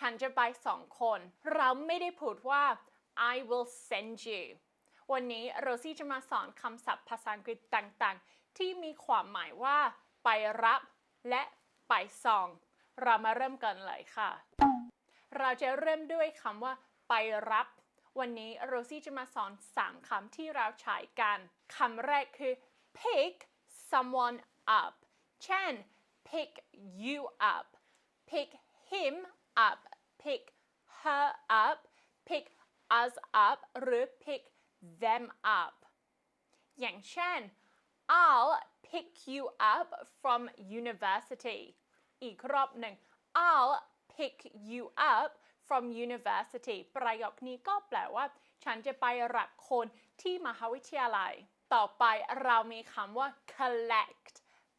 ฉันจะไปสองคน เราไม่ได้พูดว่า I will send you วันนี้โรซี่จะมาสอนคำศัพท์ภาษาอังกฤษต่างๆ ที่มีความหมายว่า ไปรับและไปส่งเรามาเริ่มกันเลยค่ะ เราจะเริ่มด้วยคำว่า ไปรับ วันนี้โรซี่จะมาสอน 3คำที่เราใช้กันคำแรกคือ pick someone up เช่น pick you up pick him up pick her up pick us up หรือ pick them up อย่างเช่น I'll pick you up from university อีกรอบหนึ่ง I'll pick you up from university ประโยคนี้ก็แปลว่า ฉันจะไปรับคนที่มหาวิทยาลัย ต่อไปเรามีคำว่า collect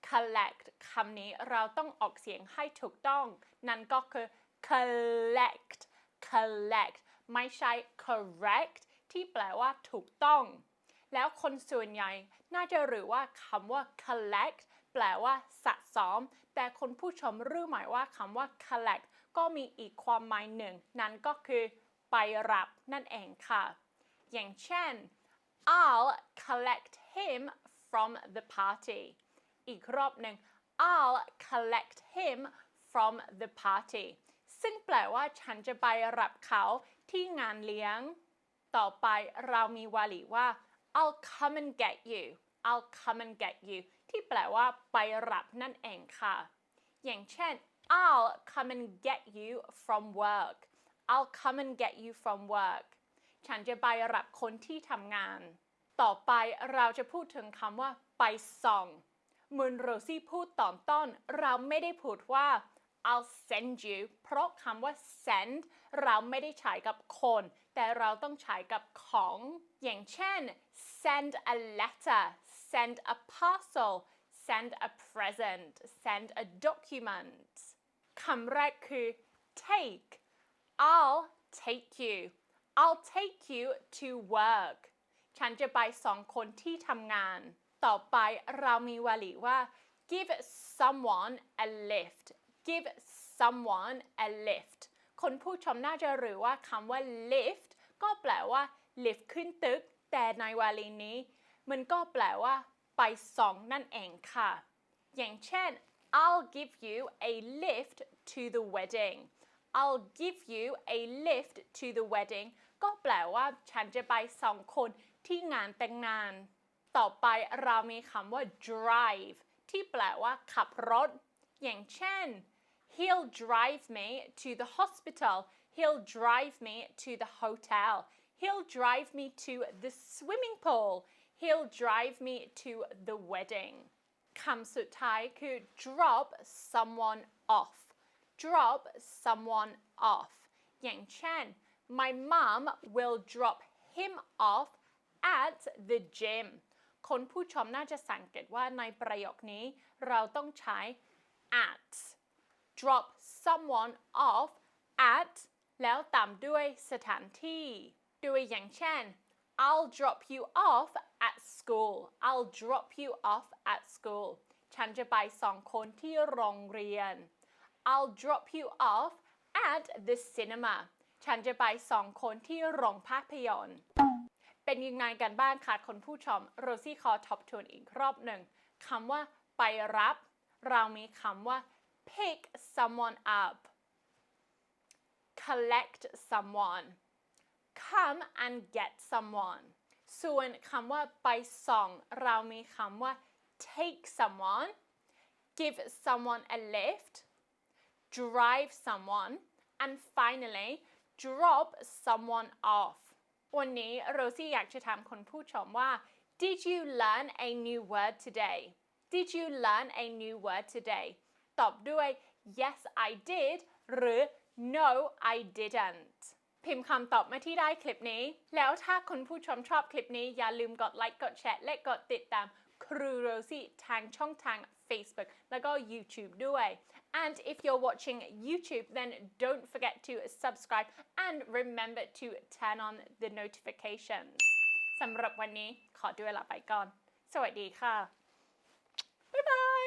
collect คำนี้เราต้องออกเสียงให้ถูกต้อง นั่นก็คือ collect collect ไม่ใช่ correct ที่แปลว่าถูกต้อง แล้วคนส่วนใหญ่น่าจะรู้ว่าคำว่า collect แปลว่าสะสม แต่คนผู้ชมรู้ไหมว่าคำว่า collect ก็มีอีกความหมายหนึ่ง นั่นก็คือไปรับนั่นเองค่ะ อย่างเช่น I'll collect him from the party อีกรอบหนึ่ง I'll collect him from the party ซึ่งแปลว่าฉันจะไปรับเขาที่งานเลี้ยง ต่อไปเรามีวลีว่า I'll come and get you I'll come and get you ที่แปลว่าไปรับนั่นเองค่ะ อย่างเช่น I'll come and get you from work I'll come and get you from work ฉันจะไปรับคนที่ทำงาน ต่อไปเราจะพูดถึงคำว่า ไปส่องเหมือนโรซี่พูดตอนต้น เราไม่ได้พูดว่า I'll send you เพราะคำว่า send เราไม่ได้ใช้กับคน แต่เราต้องใช้กับของ อย่างเช่น send a letter send a parcel send a present send a document คำแรกคือ take I'll take you I'll take you to work ฉันจะไปสองคนที่ทำงาน ต่อไปเรามีวลีว่า give someone a lift give someone a lift คนผู้ชมน่าจะรู้ว่าคำว่า lift ก็แปลว่า lift ขึ้นตึก แต่ในวลีนี้ มันก็แปลว่า ไปส่องนั่นเองค่ะ อย่างเช่น I'll give you a lift to the wedding I'll give you a lift to the wedding ก็แปลว่า ฉันจะไปสองคนที่งานแต่งงาน ต่อไปเรามีคำว่า drive ที่แปลว่าขับรถ อย่างเช่น He'll drive me to the hospital He'll drive me to the hotel He'll drive me to the swimming pool He'll drive me to the wedding คำสุดท้ายคือ drop someone off drop someone off อย่างเช่น my mom will drop him off at the gym คนผู้ชมน่าจะสังเกตว่าในประโยคนี้ เราต้องใช้ at drop someone off at แล้วตามด้วยสถานที่ด้วยอย่างเช่น I'll drop you off at school I'll drop you off at school ฉันจะไปสองคนที่โรงเรียน I'll drop you off at the cinema ฉันจะไปสองคนที่โรงภาพยนตร์ เป็นยังไงกันบ้างคะคุณผู้ชม โรซี่ขอทบทวนอีกรอบหนึ่งคำว่าไปรับ เรามีคำว่า pick someone up collect someone come and get someone ส่วนคำว่าไปส่อง เรามีคำว่า take someone give someone a lift drive someone and finally drop someone off วันนี้โรซี่อยากจะถามคนผู้ชมว่า Did you learn a new word today Did you learn a new word today ตอบด้วย Yes I did หรือ No I didn't พิมพ์คำตอบมาที่ได้คลิปนี้ แล้วถ้าคุณผู้ชมชอบคลิปนี้ อย่าลืมกดไลค์กดแชร์และกดติดตามครูโรซี่ทางช่องทาง Facebook แล้วก็ YouTube ด้วย and if you're watching YouTube then don't forget to subscribe and remember to turn on the notifications สำหรับวันนี้ขอด้วยลาไปก่อน สวัสดีค่ะ บ๊ายบาย